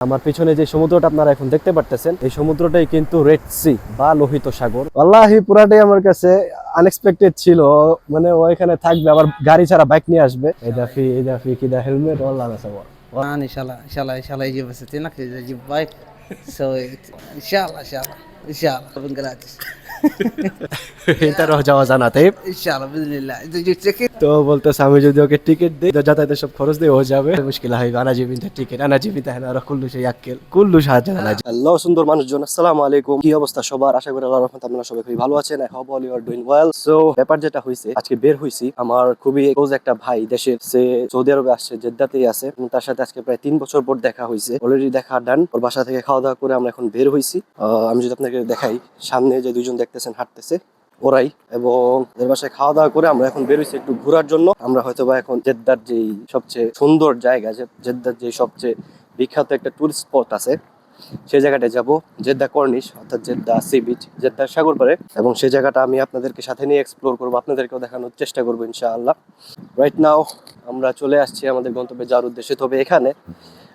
আমার পিছনে যে সমুদ্রটা আপনারা এখন দেখতে পারতেছেন এই সমুদ্রটাই কিন্তু রেড সি বা লোহিত সাগর আল্লাহ পুরাটাই আমার কাছে আনএক্সপেক্টেড ছিল মানে ও এখানে থাকবে আবার গাড়ি ছাড়া বাইক নিয়ে আসবে এই দাফি এই দাফি কি দা হেলমেট আল্লাহ সাগর ইনশাআল্লাহ ইনশাআল্লাহ ইনশাআল্লাহ এই যে বসে তিনাকে যে বাইক সো ইনশাআল্লাহ ইনশাআল্লাহ ইনশাআল্লাহ গ্রাটিস এটা যাওয়া জানা তাই? তো আমি যদি ওকে টিকিট যাতায়াতের সব খরচ দিয়ে ও যাবে। মুশকিল হয় আনা জিবিন টিকিট আনা আর কুল্লু সেই আক্কেল। কুল্লু সাহায্য আনা আল্লাহ সুন্দর মানুষজন আসসালামু আলাইকুম। কি অবস্থা সবার? আশা করি আল্লাহর রহমতে আপনারা সবাই খুবই ভালো আছেন I hope all you are doing well so ব্যাপার যেটা হইছে আজকে বের হইছি। আমার খুবই ক্লোজ একটা ভাই দেশের সে সৌদি আরবে আসছে জেদ্দাতেই আছে। তার সাথে আজকে প্রায় তিন বছর পর দেখা হইছে। অলরেডি দেখা ডান। ওর বাসা থেকে খাওয়া দাওয়া করে আমরা এখন বের হইছি। আমি যদি আপনাকে দেখাই সামনে যে দুজন দেখতেছেন হাঁটতেছে। ওরাই এবং এর বাসায় খাওয়া দাওয়া করে আমরা এখন বেরোইছি একটু ঘোরার জন্য। আমরা হয়তো বা এখন জেদ্দার যেই সবচেয়ে সুন্দর জায়গা জেদ্দার যে সবচেয়ে বিখ্যাত একটা টুরিস্ট স্পট আছে সেই জায়গাটায় যাব। জেদ্দা কর্নিশ, অর্থাৎ জেদ্দা সি বিচ জেদ্দার সাগর পারে এবং সেই জায়গাটা আমি আপনাদেরকে সাথে নিয়ে এক্সপ্লোর করব, আপনাদেরকেও দেখানোর চেষ্টা করব ইনশাআল্লাহ। রাইট নাও আমরা চলে আসছি আমাদের গন্তব্যে যাওয়ার উদ্দেশ্যে। তবে এখানে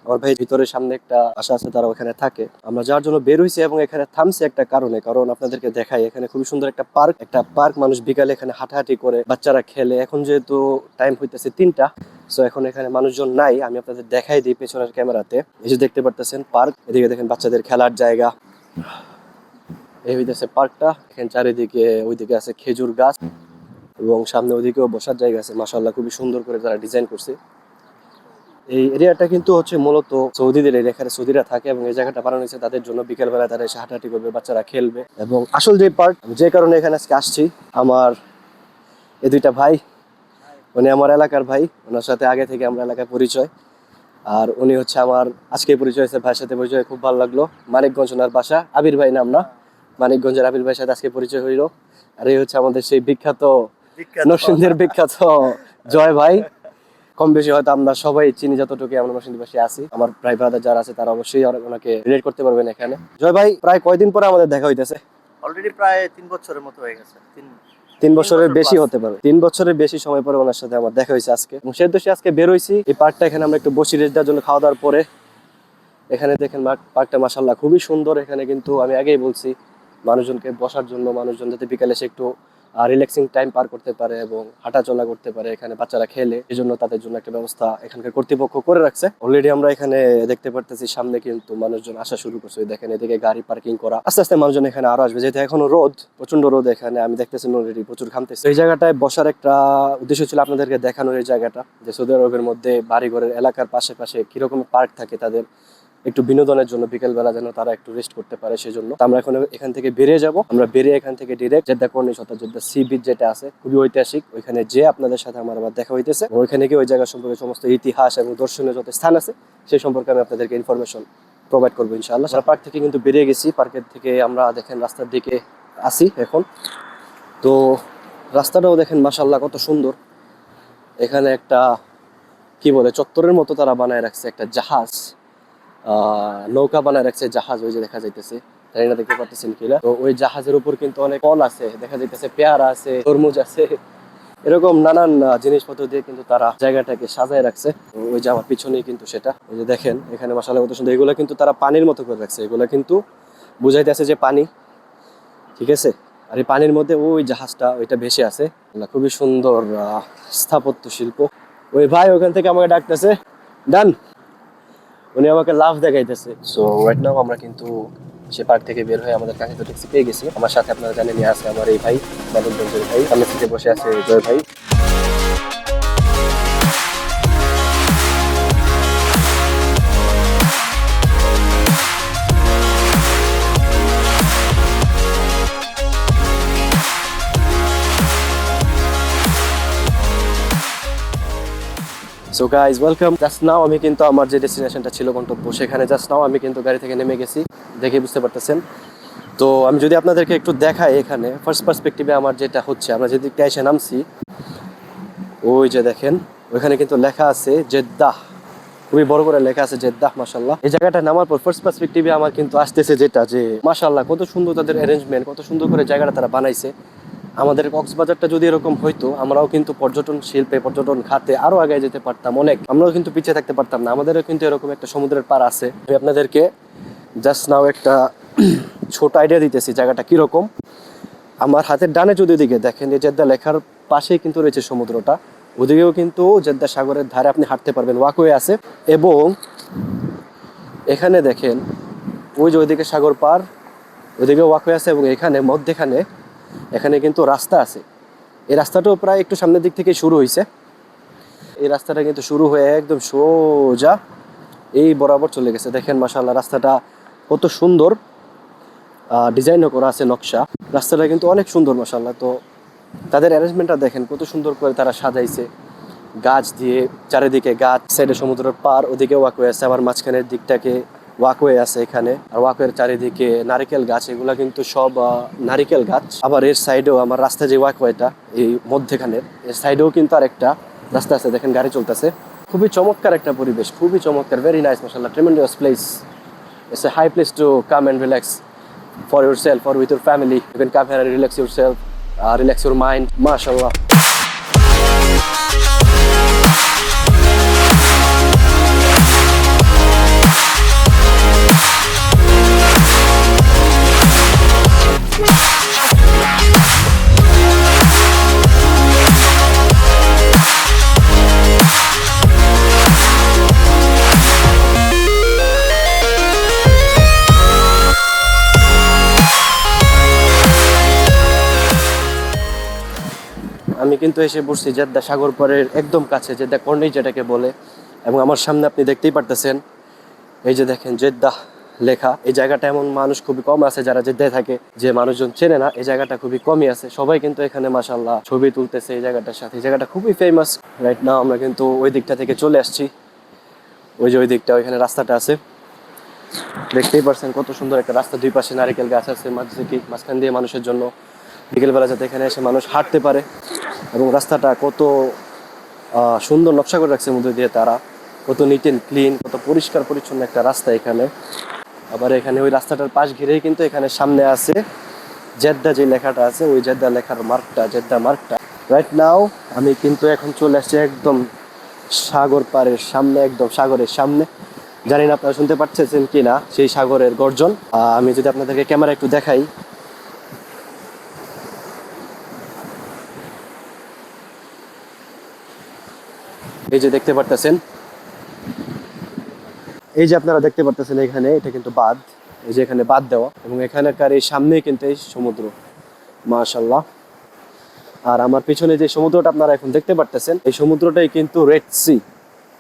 আমার ভাই ভিতরের সামনে একটা আশা আছে, তারা ওখানে থাকে। আমরা যাওয়ার জন্য বের হয়েছি এবং এখানে থামছে একটা কারণে, কারণ আপনাদেরকে দেখাই, এখানে খুবই সুন্দর একটা পার্ক একটা পার্ক মানুষ বিকালে এখানে হাঁটাহাঁটি করে, বাচ্চারা খেলে। এখন যেহেতু টাইম হইতেছে তিনটা সো এখন এখানে মানুষজন নাই, আমি আপনাদের দেখাই দিই পেছনের ক্যামেরাতে। এই যে দেখতে পারতেছেন পার্ক, এদিকে দেখেন বাচ্চাদের খেলার জায়গা। এই হইতেছে পার্কটা, এখানে চারিদিকে ওইদিকে আছে খেজুর গাছ, এবং সামনে ওইদিকেও বসার জায়গা আছে। মাসাল্লাহ খুবই সুন্দর করে তারা ডিজাইন করছে। এই এরিয়াটা কিন্তু হচ্ছে মূলত সৌদিদের এরিয়া এখানে সৌদিরা থাকে এবং এই জায়গাটা বানানো হয়েছে তাদের জন্য। বিকেলবেলা তারা এসে হাঁটাহাঁটি করবে বাচ্চারা খেলবে। এবং আসল যে পার্ট যে কারণে এখানে আজকে আসছি আমার এই দুইটা ভাই উনি আমার এলাকার ভাই ওনার সাথে আগে থেকে আমরা এলাকায় পরিচয়। আর উনি হচ্ছে আমার আজকে পরিচয় হয়েছে ভাইয়ের সাথে পরিচয় খুব ভালো লাগল। মানিকগঞ্জ ওনার বাসা আবির ভাই নাম না? মানিকগঞ্জের আবির ভাইয়ের সাথে আজকে পরিচয় হইল। আর এই হচ্ছে আমাদের সেই বিখ্যাত নরসিংহের বিখ্যাত জয় ভাই। কম বেশি হয়তো আমরা সবাই চিনি যতটুকু আমরা নরসিংদীবাসী আছি। আমার প্রায় ব্রাদার যারা আছে তারা অবশ্যই ওনাকে রিলেট করতে পারবেন এখানে। জয় ভাই প্রায় কয়দিন পরে আমাদের দেখা হইতেছে? অলরেডি প্রায় তিন বছরের মতো হয়ে গেছে। তিন তিন বছরের বেশি হতে পারে। তিন বছরের বেশি সময় পরে ওনার সাথে আমার দেখা হয়েছে আজকে। সে উদ্দেশ্যে আজকে বের হয়েছি এই পার্কটা এখানে আমরা একটু বসি রেস্ট দেওয়ার জন্য খাওয়া দাওয়ার পরে। এখানে দেখেন পার্কটা মাসাল্লাহ খুবই সুন্দর। এখানে কিন্তু আমি আগেই বলছি মানুষজনকে বসার জন্য মানুষজন যাতে বিকালে এসে একটু রিল্যাক্সিং টাইম পার করতে পারে এবং হাঁটাচলা করতে পারে, এখানে বাচ্চারা খেলে, এই জন্য তাদের জন্য একটা ব্যবস্থা এখানকার কর্তৃপক্ষ করে রাখছে। অলরেডি আমরা এখানে দেখতে পারতেছি, সামনে কিন্তু মানুষজন আসা শুরু করছে। দেখেন, এদিকে গাড়ি পার্কিং করা। আস্তে আস্তে মানুষজন এখানে আরও আসবে। যেহেতু এখনও রোদ প্রচণ্ড রোদ এখানে, আমি দেখতেছি অলরেডি প্রচুর ঘামতেছে। এই জায়গাটায় বসার একটা উদ্দেশ্য ছিল আপনাদেরকে দেখানোর এই জায়গাটা, যে সৌদি আরবের মধ্যে বাড়িঘরের এলাকার পাশে পাশে কীরকম পার্ক থাকে তাদের। একটু বিনোদনের জন্য বিকেলবেলা যেন তারা একটু রেস্ট করতে পারে সেজন্য। তো আমরা এখন এখান থেকে বেরিয়ে যাব। আমরা বেরিয়ে এখান থেকে ডিরেক্ট জেদ্দা কর্নিশ অর্থাৎ জেদ্দা সি বিচ যেটা আছে, খুবই ঐতিহাসিক। ওইখানে যে আপনাদের সাথে আমার আবার দেখা হইতেছে। ওইখানে গিয়ে ওই জায়গা সম্পর্কে সমস্ত ইতিহাস এবং দর্শনীয় যত স্থান আছে, সেই সম্পর্কে আমি আপনাদেরকে ইনফরমেশন প্রোভাইড করব ইনশাআল্লাহ। আমরা পার্ক থেকে কিন্তু বেরিয়ে গেছি। পার্কের থেকে আমরা দেখেন রাস্তার দিকে আসি এখন। তো রাস্তাটাও দেখেন মাসাল্লাহ কত সুন্দর। এখানে একটা, কি বলে, চত্বরের মতো তারা বানায় রাখছে একটা জাহাজ। নৌকা বানায় রাখছে, জাহাজ ওই যে দেখা যাইতেছে। জানি দেখতে পাচ্ছেন কিনা তো ওই জাহাজের উপর কিন্তু অনেক ফল আছে, দেখা যাইতেছে পেয়ারা আছে, তরমুজ আছে। এরকম নানান জিনিসপত্র দিয়ে কিন্তু তারা জায়গাটাকে সাজায় রাখছে। ওই যে আমার পিছনেই কিন্তু সেটা। ওই যে দেখেন, এখানে মশালা কত সুন্দর। এগুলো কিন্তু তারা পানির মতো করে রাখছে। এগুলো কিন্তু বুঝাইতেছে যে পানি। ঠিক আছে? আর এই পানির মধ্যে ওই জাহাজটা, ওইটা ভেসে আছে। খুবই সুন্দর স্থাপত্য শিল্প ওই ভাই ওখান থেকে আমাকে ডাকতেছে। ডান। উনি আমাকে লাভ দেখাইতেছে। সো রাইট নাও আমরা কিন্তু সে পার্ক থেকে বের হয়ে আমাদের কাছে তো ট্যাক্সি পেয়ে গেছি। আমার সাথে আপনারা জানেন নিয়ে আছে আমার এই ভাই মানিকগঞ্জের ভাই। সামনে সিটে বসে আছে জয় ভাই। So guys welcome just now আমি কিন্তু আমার যে ডেস্টিনেশনটা ছিল গন্তব্য, সেখানে জাস্ট নাও আমি কিন্তু গাড়ি থেকে নেমে গেছি, দেখে বুঝতে পারতেছেন। তো আমি যদি আপনাদেরকে একটু দেখাই এখানে ফার্স্ট পার্সপেক্টিভে আমার যেটা হচ্ছে, আমরা যেদিকটা এসে নামছি, ওই যে দেখেন, ওইখানে কিন্তু লেখা আছে জেদ্দাহ। খুবই বড় করে লেখা আছে জেদ্দাহ মাসাল্লাহ এই জায়গাটা নামার পর ফার্স্ট পার্সপেক্টিভে আমার কিন্তু আসতেছে যেটা যে মাসাল্লাহ কত সুন্দর তাদের অ্যারেঞ্জমেন্ট কত সুন্দর করে জায়গাটা তারা বানাইছে। আমাদের কক্সবাজারটা যদি এরকম হইতো, আমরাও কিন্তু পর্যটন শিল্পে, পর্যটন খাতে আরও আগে যেতে পারতাম অনেক। আমরাও কিন্তু পিছিয়ে থাকতে পারতাম না। আমাদেরও কিন্তু এরকম একটা সমুদ্রের পার আছে। আমি আপনাদেরকে জাস্ট নাও একটা ছোট আইডিয়া দিতেছি, জায়গাটা কীরকম। আমার হাতের ডানে যদি দিকে দেখেন, এই জেদ্দা লেখার পাশেই কিন্তু রয়েছে সমুদ্রটা। ওদিকেও কিন্তু জেদ্দা সাগরের ধারে আপনি হাঁটতে পারবেন ওয়াকওয়ে আছে। এবং এখানে দেখেন, ওই যে ওইদিকে সাগর পার, ওইদিকে ওয়াকওয়ে আছে এবং এখানে মধ্যেখানে এখানে কিন্তু রাস্তা আছে। এই রাস্তাটাও প্রায় একটু সামনের দিক থেকে শুরু হয়েছে এই রাস্তাটা কিন্তু শুরু হয়ে একদম সোজা এই বরাবর চলে গেছে। দেখেন মাসাল্লাহ রাস্তাটা কত সুন্দর। ডিজাইনও করা আছে নকশা। রাস্তাটা কিন্তু অনেক সুন্দর মাসাল্লাহ তো তাদের অ্যারেঞ্জমেন্টটা দেখেন, কত সুন্দর করে তারা সাজাইছে। গাছ দিয়ে চারিদিকে গাছ, সাইডে সমুদ্রের পার ওদিকে ওয়াকওয়ে আছে। আবার মাঝখানের দিকটাকে ওয়াকওয়ে আছে এখানে আর ওয়াকওয়ের চারিদিকে নারিকেল গাছ এগুলা কিন্তু সব নারিকেল গাছ আবার এর সাইডেও আমার রাস্তা যে ওয়াকওয়েটা এই মধ্যেখানের এর সাইডেও কিন্তু আরেকটা রাস্তা আছে দেখেন গাড়ি চলতেছে খুবই চমৎকার একটা পরিবেশ খুবই চমৎকার ভেরি নাইস মাসাল্লাহ tremendous place It's a high place to come and relax for your or with your family. You can come here and relax yourself, uh, relax your mind. MashaAllah. আমি কিন্তু এসে বসছি জেদ্দা সাগর পাড়ের একদম কাছে, Jeddah কর্নেই যেটাকে বলে। এবং আমার সামনে আপনি দেখতেই পারতেছেন। এই যে দেখেন জেদ্দা লেখা। এই জায়গাটা এমন মানুষ খুবই কম আছে যারা জেদ্দায় থাকে, যে মানুষজন চেনে না। এই জায়গাটা খুবই কমই আছে। সবাই কিন্তু এখানে মাসাল্লাহ ছবি তুলতেছে এই জায়গাটার সাথে। এই জায়গাটা খুবই ফেমাস রাইট না আমরা কিন্তু ওই দিকটা থেকে চলে আসছি। ওই যে ওই দিকটা, ওইখানে রাস্তাটা আছে। দেখতেই পারছেন কত সুন্দর একটা রাস্তা। দুই পাশে নারিকেল গাছ আছে মাঝে কি মাঝখান দিয়ে মানুষের জন্য। বিকেলবেলা যাতে এখানে এসে মানুষ হাঁটতে পারে এবং রাস্তাটা কত সুন্দর নকশা করে রাখছে মধ্যে দিয়ে তারা। কত নিট অ্যান্ড ক্লিন কত পরিষ্কার পরিচ্ছন্ন একটা রাস্তা এখানে। আবার এখানে ওই রাস্তাটার পাশ ঘিরেই কিন্তু এখানে সামনে আছে জেদ্দা যে লেখাটা আছে, ওই জেদ্দা লেখার মার্কটা, জেদ্দা মার্কটা। রাইট নাও আমি কিন্তু এখন চলে আসছি একদম সাগর পাড়ের সামনে, একদম সাগরের সামনে। জানি না আপনারা শুনতে পাচ্ছেন কি না সেই সাগরের গর্জন। আমি যদি আপনাদেরকে ক্যামেরা একটু দেখাই এই যে দেখতে পারতেছেন। এই যে আপনারা দেখতে পারতেছেন এখানে, এটা কিন্তু বাঁধ। এই যে এখানে বাঁধ দেওয়া এবং এখানকার এই সামনেই কিন্তু এই সমুদ্র। মাশাল্লাহ আর আমার পিছনে যে সমুদ্রটা আপনারা এখন দেখতে পারতেছেন, এই সমুদ্রটাই কিন্তু রেড সি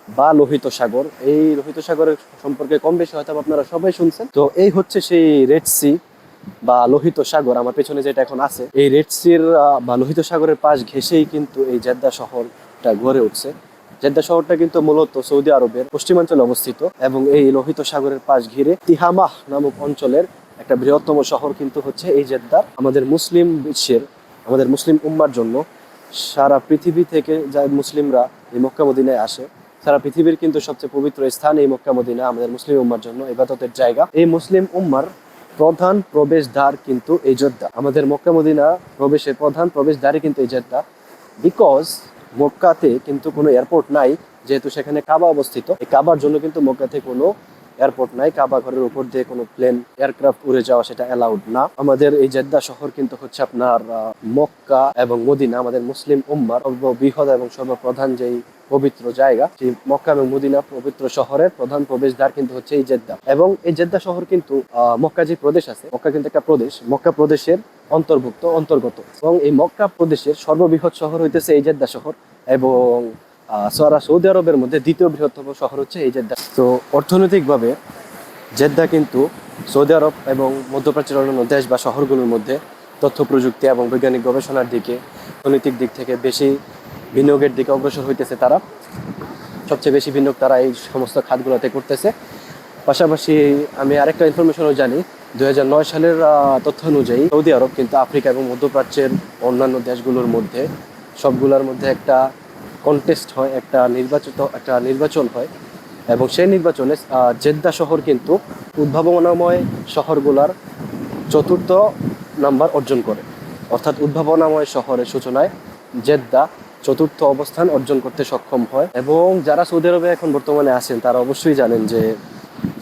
বা লোহিত সাগর। এই লোহিত সাগরের সম্পর্কে কম বেশি হয়তো আপনারা সবাই শুনছেন। তো এই হচ্ছে সেই রেড সি বা লোহিত সাগর। আমার পেছনে যেটা এখন আছে, এই রেড সির বা লোহিত সাগরের পাশ ঘেঁষেই কিন্তু এই জেদ্দা শহরটা গড়ে উঠছে। জেদ্দা শহরটা কিন্তু মূলত সৌদি আরবের পশ্চিমাঞ্চলে অবস্থিত এবং এই লোহিত সাগরের পাশ ঘিরে তিহামাহ নামক অঞ্চলের একটা বৃহত্তম শহর কিন্তু হচ্ছে এই জেদ্দা আমাদের মুসলিম বিশ্বের, আমাদের মুসলিম উম্মার জন্য সারা পৃথিবী থেকে যা মুসলিমরা এই মক্কা মদিনায় আসে, সারা পৃথিবীর কিন্তু সবচেয়ে পবিত্র স্থান এই মক্কা মদিনা আমাদের মুসলিম উম্মার জন্য ইবাদতের জায়গা। এই মুসলিম উম্মার প্রধান প্রবেশদ্বার কিন্তু এই জেদ্দা। আমাদের মক্কা মদিনা প্রবেশের প্রধান প্রবেশদ্বারই কিন্তু এই জেদ্দা। বিকজ মক্কাতে কিন্তু কোনো এয়ারপোর্ট নাই, যেহেতু সেখানে কাবা অবস্থিত। এই কাবার জন্য কিন্তু মক্কাতে কোনো এয়ারপোর্ট নাই, কাবা ঘরের উপর দিয়ে কোনো প্লেন এয়ারক্রাফট উড়ে যাওয়া সেটা অ্যালাউড না। আমাদের এই জেদ্দা শহর কিন্তু হচ্ছে আপনার মক্কা এবং মদিনা, আমাদের মুসলিম উম্মার সর্ববৃহৎ এবং সর্বপ্রধান যেই পবিত্র জায়গা, সেই মক্কা এবং মদিনা পবিত্র শহরের প্রধান প্রবেশদ্বার কিন্তু হচ্ছে এই জেদ্দা। এবং এই জেদ্দা শহর কিন্তু মক্কা যে প্রদেশ আছে, মক্কা কিন্তু একটা প্রদেশ, মক্কা প্রদেশের অন্তর্ভুক্ত, অন্তর্গত। এবং এই মক্কা প্রদেশের সর্ববৃহৎ শহর হইতেছে এই জেদ্দা শহর এবং সারা সৌদি আরবের মধ্যে দ্বিতীয় বৃহত্তম শহর হচ্ছে এই জেদ্দা। তো অর্থনৈতিকভাবে জেদ্দা কিন্তু সৌদি আরব এবং মধ্যপ্রাচ্যের অন্যান্য দেশ বা শহরগুলোর মধ্যে তথ্য প্রযুক্তি এবং বৈজ্ঞানিক গবেষণার দিকে অর্থনৈতিক দিক থেকে বেশি বিনিয়োগের দিকে অগ্রসর হইতেছে তারা। সবচেয়ে বেশি বিনিয়োগ তারা এই সমস্ত খাতগুলোতে করতেছে। পাশাপাশি আমি আরেকটা ইনফরমেশনও জানি দু হাজার নয় সালের তথ্য অনুযায়ী সৌদি আরব কিন্তু আফ্রিকা এবং মধ্যপ্রাচ্যের অন্যান্য দেশগুলোর মধ্যে সবগুলোর মধ্যে একটা কন্টেস্ট হয়, একটা নির্বাচিত, একটা নির্বাচন হয় এবং সেই নির্বাচনে জেদ্দা শহর কিন্তু উদ্ভাবনাময় শহরগুলার চতুর্থ নাম্বার অর্জন করে। অর্থাৎ উদ্ভাবনাময় শহরের সূচনায় জেদ্দা চতুর্থ অবস্থান অর্জন করতে সক্ষম হয় এবং যারা সৌদি আরবে এখন বর্তমানে আছেন, তারা অবশ্যই জানেন যে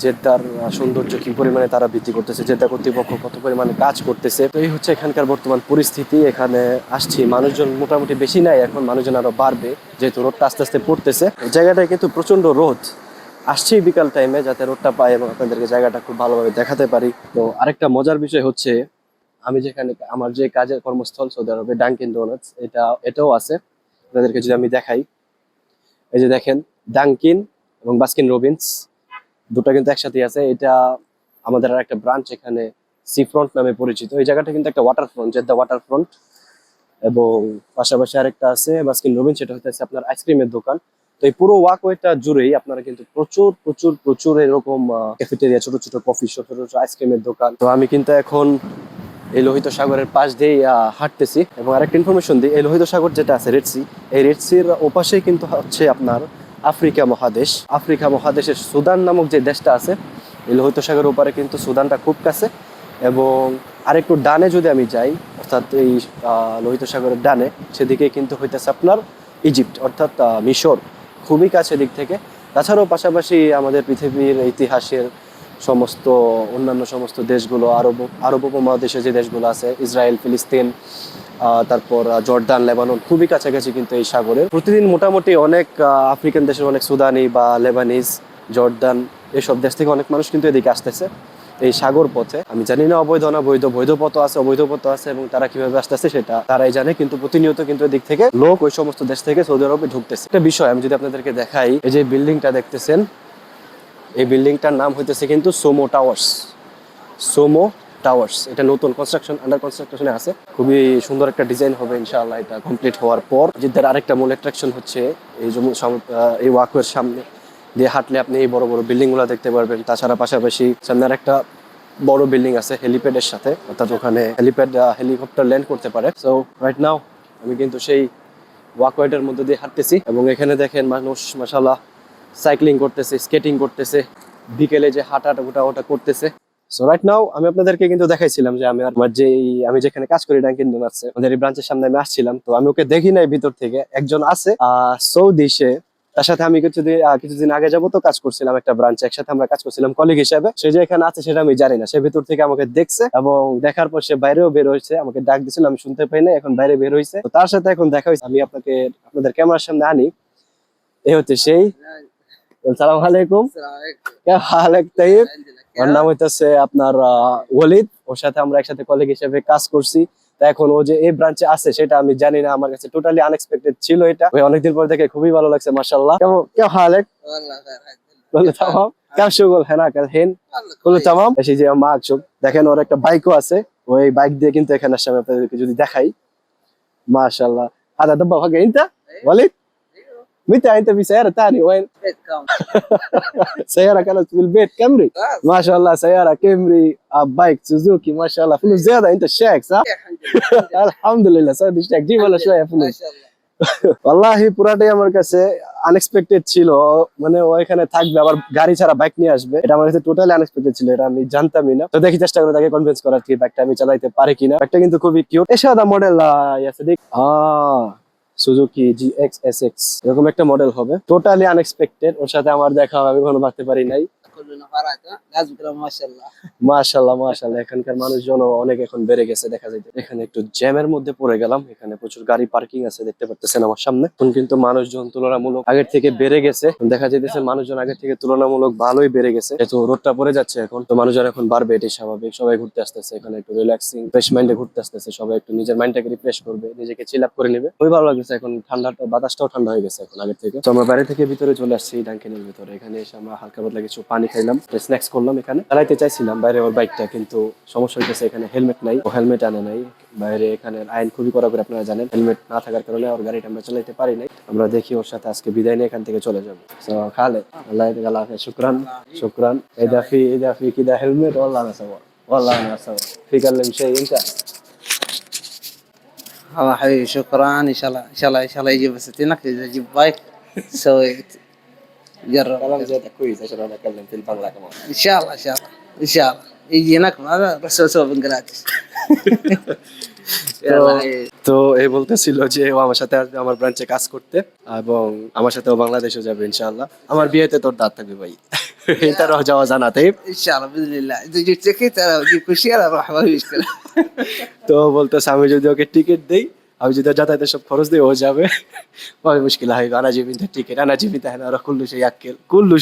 জেদ্দার সৌন্দর্য কি পরিমাণে তারা বৃদ্ধি করতেছে জেদ্দা কর্তৃপক্ষ কত পরিমাণে কাজ করতেছে। তো এই হচ্ছে এখানকার বর্তমান পরিস্থিতি, এখানে আসছি। মানুষজন মোটামুটি বেশি নাই, এখন মানুষজন আরও বাড়বে, যেহেতু রোডটা আস্তে আস্তে পড়তেছে। জায়গাটায় কিন্তু প্রচণ্ড রোদ। আসছি বিকাল টাইমে যাতে রোডটা পাই এবং আপনাদেরকে জায়গাটা খুব ভালোভাবে দেখাতে পারি। তো আরেকটা মজার বিষয় হচ্ছে, আমি যেখানে, আমার যে কাজের কর্মস্থল সৌদি আরবে ডাঙ্কিন ডোনাটস এটা, এটাও আছে। আপনাদেরকে যদি আমি দেখাই, এই যে দেখেন ডাঙ্কিন এবং বাস্কিন রবিন্স দুটো কিন্তু একসাথে আছে। এটা আমাদের আর একটা ব্রাঞ্চ এখানে সি ফ্রন্ট নামে পরিচিত। এই জায়গাটা কিন্তু একটা waterfront Jeddah waterfront এবং পাশাপাশি আরেকটা আছে বাস্কিন রবিন সেটা হচ্ছে আপনার আইসক্রিমের দোকান। তো এই পুরো ওয়াকওয়েটা জুড়েই আপনারা কিন্তু প্রচুর প্রচুর প্রচুর এরকম ক্যাফেটেরিয়া ছোট ছোট কফি শপ ছোট ছোট আইসক্রিমের দোকান। তো আমি কিন্তু এখন এই লোহিত সাগরের পাশ দিয়েই হাঁটতেছি। এবং আরেকটা ইনফরমেশন দিই, এই লোহিত সাগর যেটা আছে রেড সি এই রেড সির ওপাশেই কিন্তু হচ্ছে আপনার আফ্রিকা মহাদেশ। আফ্রিকা মহাদেশের সুদান নামক যে দেশটা আছে, এই লোহিত সাগরের ওপারে কিন্তু সুদানটা খুব কাছে। এবং আরেকটু ডানে যদি আমি যাই, অর্থাৎ এই লোহিত সাগরের ডানে, সেদিকে কিন্তু হইতেছে আপনার ইজিপ্ট, অর্থাৎ মিশর, খুবই কাছে দিক থেকে। তাছাড়াও পাশাপাশি আমাদের পৃথিবীর ইতিহাসের সমস্ত, অন্যান্য সমস্ত দেশগুলো, আরব আরব উপমহাদেশে যে দেশগুলো আছে, ইসরায়েল, ফিলিস্তিন তারপর জর্দান, লেবানন খুবই কাছাকাছি কিন্তু এই সাগরের। প্রতিদিন মোটামুটি অনেক আফ্রিকান দেশের অনেক সুদানি বা লেবানিজ, জর্দান এসব দেশ থেকে অনেক মানুষ কিন্তু এদিকে আসতেছে এই সাগর পথে। আমি জানি না অবৈধ না বৈধ বৈধ পথ আছে, অবৈধ পথ আছে এবং তারা কীভাবে আসতেছে সেটা তারাই জানে, কিন্তু প্রতিনিয়ত কিন্তু এদিক থেকে লোক ওই সমস্ত দেশ থেকে সৌদি আরবে ঢুকতেছে। একটা বিষয় আমি যদি আপনাদেরকে দেখাই, এই যে বিল্ডিংটা দেখতেছেন, এই বিল্ডিংটার নাম হইতেছে কিন্তু সোমো টাওয়ার্স। সোমো টাওয়ার্স এটা নতুন কনস্ট্রাকশন আন্ডার কনস্ট্রাকশনে আছে। খুবই সুন্দর একটা ডিজাইন হবে, ইনশাআল্লাহ এটা কমপ্লিট হওয়ার পর। জিদ্দার আরেকটা মূল অ্যাট্রাকশন হচ্ছে এই যে এই ওয়াকওয়ের সামনে। দিয়ে হাঁটলে আপনি এই বড় বড় বিল্ডিংগুলো দেখতে পারবেন। তাছাড়া পাশাপাশি সামনে একটা বড় বিল্ডিং আছে হেলিপ্যাডের সাথে। অর্থাৎ ওখানে হেলিপ্যাড হেলিকপ্টার ল্যান্ড করতে পারে। সো রাইট নাও আমি কিন্তু সেই ওয়াকওয়েটের মধ্যে দিয়ে হাঁটতেছি। এবং এখানে দেখেন মানুষ মাসাল্লাহ সাইক্লিং করতেছে স্কেটিং করতেছে। বিকেলে যে হাঁটাটা ওটা ওটা করতেছে। সো রাইট নাও আমি আপনাদেরকে কিন্তু দেখাইছিলাম যে আমি আমার যে আমি যেখানে কাজ করি ডাঙ্কিন আমাদের এই ব্রাঞ্চের সামনে আমি আসছিলাম। তো আমি ওকে দেখি নাই ভিতর থেকে একজন আছে সৌদি সে। তার সাথে আমি কিছুদিন কিছুদিন আগে যাব তো কাজ করছিলাম একটা ব্রাঞ্চে একসাথে আমরা কাজ করছিলাম কলিগ হিসেবে। সে যে এখানে আছে সেটা আমি জানি না। সে ভিতর থেকে আমাকে দেখছে এবং দেখার পর সে বাইরেও বের হয়েছে। আমাকে ডাক দিছিল আমি শুনতে পাই না এখন বাইরে বের হয়েছে তো তার সাথে এখন দেখা হয়েছে আমি আপনাকে আপনাদের ক্যামেরার সামনে আনি। এই হচ্ছে সেই। সালাম আলাইকুম। ওর নাম হইতেছে আপনার ওর সাথে আমরা একসাথে কলিগ হিসেবে কাজ করছি। তা এখন ও যে এই ব্রাঞ্চে আছে, সেটা আমি জানি না। আমার কাছে টোটালি আনএক্সপেক্টেড ছিল এটা। ওই অনেকদিন পর খুবই ভালো লাগছে মার্শাল্লাহ কেমন কেউ সুগল হ্যাঁ হেন। যে মা আচ্ছা, দেখেন ওর একটা বাইকও আছে। ওই বাইক দিয়ে কিন্তু এখানে আসছে, আমি আপনাদেরকে যদি দেখাই। মাশাল্লাহ আদা দব্বা ভাগে ইনতা? ওয়ালিদ? متى انت في سياره ثانيه وين بيت كامل سياره كانت في البيت كامري خلاص. ما شاء الله سياره كامري آه، بايك سوزوكي ما شاء الله فلوس زياده انت الشيك صح الحمد لله الحمد لله سعد الشيك جيب ولا شويه ما فلوس شاء الله والله পুরাটাই আমার কাছে আনএক্সপেক্টেড ছিল মানে ও এখানে থাকবে আবার গাড়ি ছাড়া বাইক নিয়ে আসবে এটা আমার কাছে টোটালি আনএক্সপেক্টেড ছিল এটা আমি জানতামই না তো দেখি চেষ্টা করে তাকে কনভিন্স করার কি বাইকটা আমি চালাইতে পারি কিনা বাইকটা কিন্তু খুবই কিউট এসে দা মডেল ইয়াসিক আহ Suzuki G X S X এরকম একটা মডেল হবে। টোটালি আনএক্সপেক্টেড ওর সাথে আমার দেখা হবে, আমি কখনো ভাবতে পারি নাই। মাশাল্লাহ মাশাল্লাহ এখানকার মানুষজন অনেক এখন বেড়ে গেছে, দেখা যায় এখানে একটু জ্যামের মধ্যে পড়ে গেলাম। এখানে প্রচুর গাড়ি পার্কিং আছে, দেখতে পাচ্তেছেন আমার সামনে। এখন কিন্তু মানুষজন তুলনামূলক আগের থেকে বেড়ে গেছে। দেখা যেতেছে মানুষজন আগের থেকে তুলনামূলক ভালোই বেড়ে গেছে। এত রোডটা পড়ে যাচ্ছে এখন, তো মানুষজন এখন বাড়বে, এটাই স্বাভাবিক। সবাই ঘুরতে আসতেছে, এখানে একটু রিল্যাক্সিং ফ্রেশ মাইন্ডে ঘুরতে আসতেছে। সবাই একটু নিজের মাইন্ডটাকে রিফ্রেশ করবে, নিজেকে চিল আপ করে নেবে। খুবই ভালো লাগছে এখন, ঠান্ডাটা, বাতাসটাও ঠান্ডা হয়ে গেছে এখন আগের থেকে। তো আমরা বাইরে থেকে ভিতরে চলে আসছি ডাঙ্কিনের ভিতরে। এখানে এসে আমরা হালকা পাতলা কিছু পানি খাইলাম স্ন্যাক্স করলাম এখানে চালাইতে চাইছিলাম বাইরে ওর বাইকটা কিন্তু সমস্যা হইতেছে এখানে হেলমেট নাই ও হেলমেট আনে নাই বাইরে এখানে আইন খুবই কড়া করে আপনারা জানেন হেলমেট না থাকার কারণে ওর গাড়িটা আমরা চালাইতে পারি নাই আমরা দেখি ওর সাথে আজকে বিদায় নিয়ে এখান থেকে চলে যাবো তো খালে আল্লাহ ইয়াতিক আল আফিয়া শুক্রান শুক্রান اذا في اذا في كده هلمت والله انا سوا والله انا سوا في كلم شيء انت الله حبيبي شكرا ان شاء الله ان شاء الله ان شاء الله يجيب ستينك اذا جيب بايك سوي جرب كلام زيادة كويس عشان انا اتكلم في البنغلا كمان ان شاء الله ان شاء الله ان شاء الله يجي هناك هذا بس اسوي بنجلاديش يلا তো এই বলতেছিল যে ও আমার সাথে আসবে আমার ব্রাঞ্চে কাজ করতে এবং আমার সাথে ও বাংলাদেশে যাবে ইনশাআল্লাহ আমার বিয়েতে তোর দাঁত থাকবে ভাই এটারও যাওয়া জানা তাই ان شاء الله باذن الله اذا جبت تكت انا بجيب كل شيء انا اروح ما في مشكله তো বলতেছে আমি যদি ওকে টিকিট দেই अभी যদি যাতায়াতের সব খরচ দিয়ে হয়ে যাবে हो মুশকিল वही मुश्किल है आना जीव इंतजार ठीक है आना जीव কুল্লু और कुल्लू से याक कुल्लू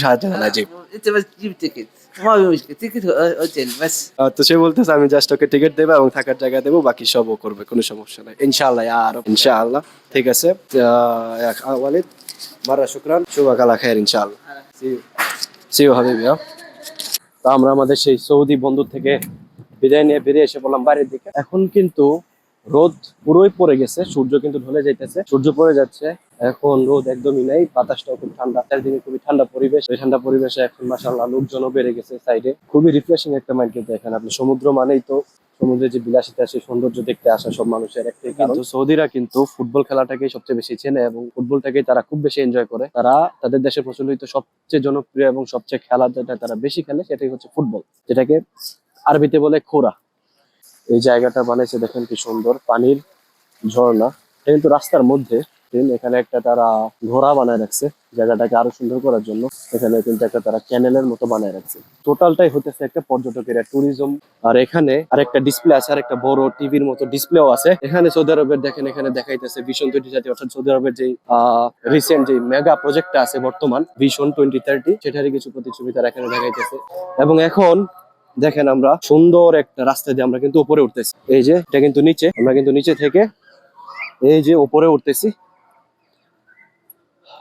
তো সে বলতেছে আমি জাস্ট ওকে টিকিট দেবো এবং থাকার জায়গা দেবো বাকি সব ও করবে কোনো সমস্যা নেই। ইনশাল্লাহ আর ইনশাআল্লাহ ঠিক আছে। ওয়ালিদ মারা শুক্রান শুভাকালা খায়ের ইনশাল্লাহ সি ইউ হাবিবি হ্যাঁ। তো আমরা আমাদের সেই সৌদি বন্ধু থেকে বিদায় নিয়ে বেরিয়ে এসে বললাম বাইরের দিকে। এখন কিন্তু রোদ পুরোই পড়ে গেছে, সূর্য কিন্তু ঢলে যাইতেছে। সূর্য পড়ে যাচ্ছে, এখন রোদ একদমই নেই, বাতাসটাও খুব ঠান্ডা। চারিদিকে খুবই ঠান্ডা পরিবেশ। এই ঠান্ডা পরিবেশে এখন মাসাল্লাহ লোকজনও বেড়ে গেছে সাইডে খুবই রিফ্রেশিং একটা মাইন্ড কিন্তু এখানে। আপনি সমুদ্র মানেই তো, সমুদ্রের যে বিলাসিতা, সেই সৌন্দর্য দেখতে আসা সব মানুষের একটাই সৌদিরা কিন্তু ফুটবল খেলাটাকেই সবচেয়ে বেশি চেনে এবং ফুটবলটাকেই তারা খুব বেশি এনজয় করে। তারা তাদের দেশে প্রচলিত সবচেয়ে জনপ্রিয় এবং সবচেয়ে খেলা যেটা তারা বেশি খেলে, সেটাই হচ্ছে ফুটবল। যেটাকে আরবিতে বলে খোরা। এই জায়গাটা বানাইছে, দেখেন কি সুন্দর। পানির ঝর্ণা। এটা কিন্তু রাস্তার মধ্যে। এখানে একটা তারা ঘোড়া বানায় রাখছে, জায়গাটাকে আরও সুন্দর করার জন্য। এখানে কিন্তু একটা তারা ক্যানেলের মতো বানায় রাখছে। টোটালটাই হতেছে একটা পর্যটকের ট্যুরিজম আর এখানে আরেকটা ডিসপ্লে আছে আর একটা বড় টিভির মতো ডিসপ্লেও আছে। এখানে সৌদি আরবের, দেখেন এখানে দেখাইতেছে ভিশন টোয়েন্টি থার্টি অর্থাৎ সৌদি আরবের যে রিসেন্ট যে মেগা প্রজেক্টটা আছে বর্তমান ভিশন টোয়েন্টি থার্টি সেটারই কিছু প্রতিছবি তারা এখানে দেখাইতেছে। এবং এখন দেখেন আমরা সুন্দর একটা রাস্তা দিয়ে আমরা কিন্তু উপরে উঠতেছি। এই যে, এটা কিন্তু নিচে, আমরা কিন্তু নিচে থেকে এই যে উপরে উঠতেছি।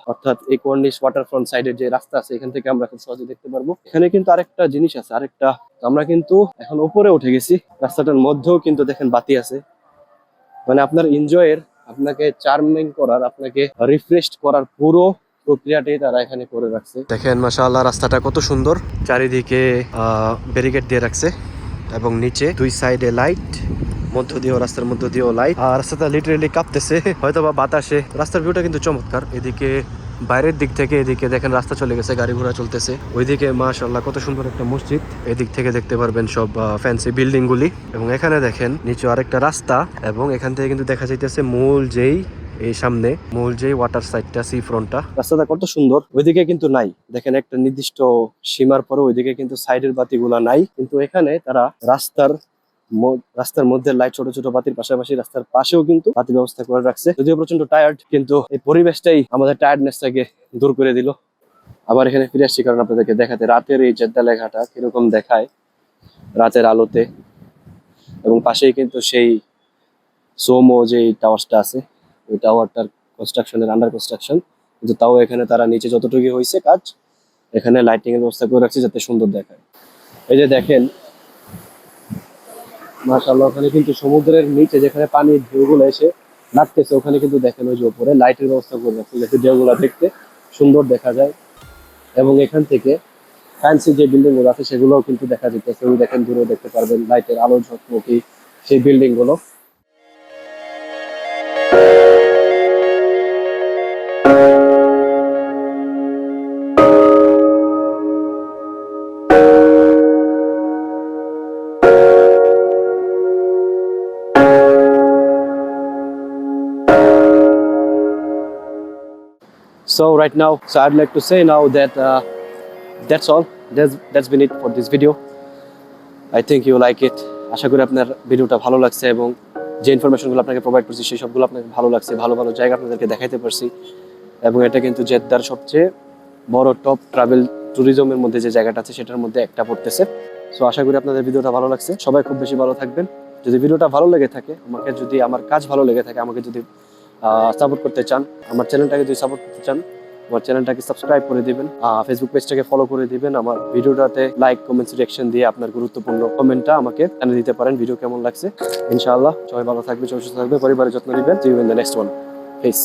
অর্থাৎ এই কর্নিশ ওয়াটারফ্রন্ট সাইডের যে রাস্তা আছে, এখান থেকে আমরা খুব সহজে দেখতে পারব। এখানে কিন্তু আরেকটা জিনিস আছে, আরেকটা। আমরা কিন্তু এখন উপরে উঠে গেছি। রাস্তাটার মধ্যেও কিন্তু দেখেন বাতি আছে। মানে আপনার এনজয়ের আপনাকে চার্মিং করার, আপনাকে রিফ্রেশ করার পুরো প্রক্রিয়াটাই তারা এখানে করে রাখছে। দেখেন, মাশাআল্লাহ, রাস্তাটা কত সুন্দর। চারিদিকে ব্যারিকেড দিয়ে রাখছে এবং নিচে দুই সাইডে লাইট মধ্য দিয়েও, রাস্তার মধ্য দিয়েও লাইট আর রাস্তাটা লিটারেলি কাঁপতেছে হয়তো বা বাতাসে। রাস্তার ভিউটা কিন্তু চমৎকার। এদিকে বাইরের দিক থেকে এদিকে দেখেন, রাস্তা চলে গেছে, গাড়ি ঘোড়া চলতেছে। ওইদিকে মাশাআল্লাহ, কত সুন্দর একটা মসজিদ। এদিক থেকে দেখতে পারবেন সব ফ্যান্সি বিল্ডিং গুলি। এবং এখানে দেখেন, নিচে আরেকটা রাস্তা এবং এখান থেকে কিন্তু দেখা যাইতেছে মূল যেই এই সামনে মূল যে ওয়াটার সাইডটা সি ফ্রন্টটা রাস্তাটা কত সুন্দর, ওইদিকে কিন্তু নাই। দেখেন একটা নির্দিষ্ট সীমার পরে ওইদিকে কিন্তু সাইডের বাতিগুলা নাই। কিন্তু এখানে তারা রাস্তার রাস্তার মধ্যে লাইট ছোট ছোট বাতির পাশাপাশি রাস্তার পাশেও কিন্তু বাতির ব্যবস্থা করে রাখছে। যদিও প্রচণ্ড টায়ার্ড কিন্তু এই পরিবেশটাই আমাদের টায়ার্ডনেসটাকে দূর করে দিল। আবার এখানে ফিরে আসছি, কারণ আপনাদেরকে দেখাতে, রাতের এই জেদ্দা লেখাটা কীরকম দেখায় রাতের আলোতে। এবং পাশেই কিন্তু সেই সোমো যে টাওয়ারটা আছে ওই টাওয়ারটার কনস্ট্রাকশনের আন্ডার কনস্ট্রাকশন কিন্তু তাও এখানে তারা নিচে যতটুকু হয়েছে কাজ, এখানে লাইটিং এর ব্যবস্থা করে রাখছে যাতে সুন্দর দেখায়। এই যে দেখেন, মাশাআল্লাহ, ওখানে কিন্তু সমুদ্রের নিচে যেখানে পানির ঢেউগুলো এসে লাগতেছে ওখানে কিন্তু দেখেন ওই যে উপরে লাইটের ব্যবস্থা করে রাখছে যাতে ঢেউগুলো দেখতে সুন্দর দেখা যায়। এবং এখান থেকে ফ্যান্সি যে বিল্ডিংগুলো আছে, সেগুলোও কিন্তু দেখা যেতেছে দেখেন দূরে দেখতে পারবেন লাইটের আলো ঝকমকি সেই বিল্ডিংগুলো So right now, so I'd like to say now that uh, that's all. That's that's been it for this video. I think you like it. আশা করি আপনার ভিডিওটা ভালো লাগছে এবং যে ইনফরমেশনগুলো আপনাকে প্রোভাইড করছি সেই সবগুলো আপনাকে ভালো লাগছে ভালো ভালো জায়গা আপনাদেরকে দেখাইতে পারছি এবং এটা কিন্তু জেদ্দার সবচেয়ে বড় টপ ট্রাভেল ট্যুরিজমের মধ্যে যে জায়গাটা আছে সেটার মধ্যে একটা পড়তেছে সো আশা করি আপনাদের ভিডিওটা ভালো লাগছে সবাই খুব বেশি ভালো থাকবেন যদি ভিডিওটা ভালো লেগে থাকে আমাকে যদি আমার কাজ ভালো লেগে থাকে আমাকে যদি সাপোর্ট করতে চান, আমার চ্যানেলটাকে যদি সাপোর্ট করতে চান, আমার চ্যানেলটাকে সাবস্ক্রাইব করে দিবেন ফেসবুক পেজটাকে ফলো করে দিবেন, আমার ভিডিওটাতে লাইক কমেন্টস রিয়াকশন দিয়ে আপনার গুরুত্বপূর্ণ কমেন্টটা আমাকে জানিয়ে দিতে পারেন ভিডিও কেমন লাগছে? ইনশাআল্লাহ, সবাই ভালো থাকবে, সুস্থ থাকবে, পরিবারের যত্ন নেবেন you in the next one peace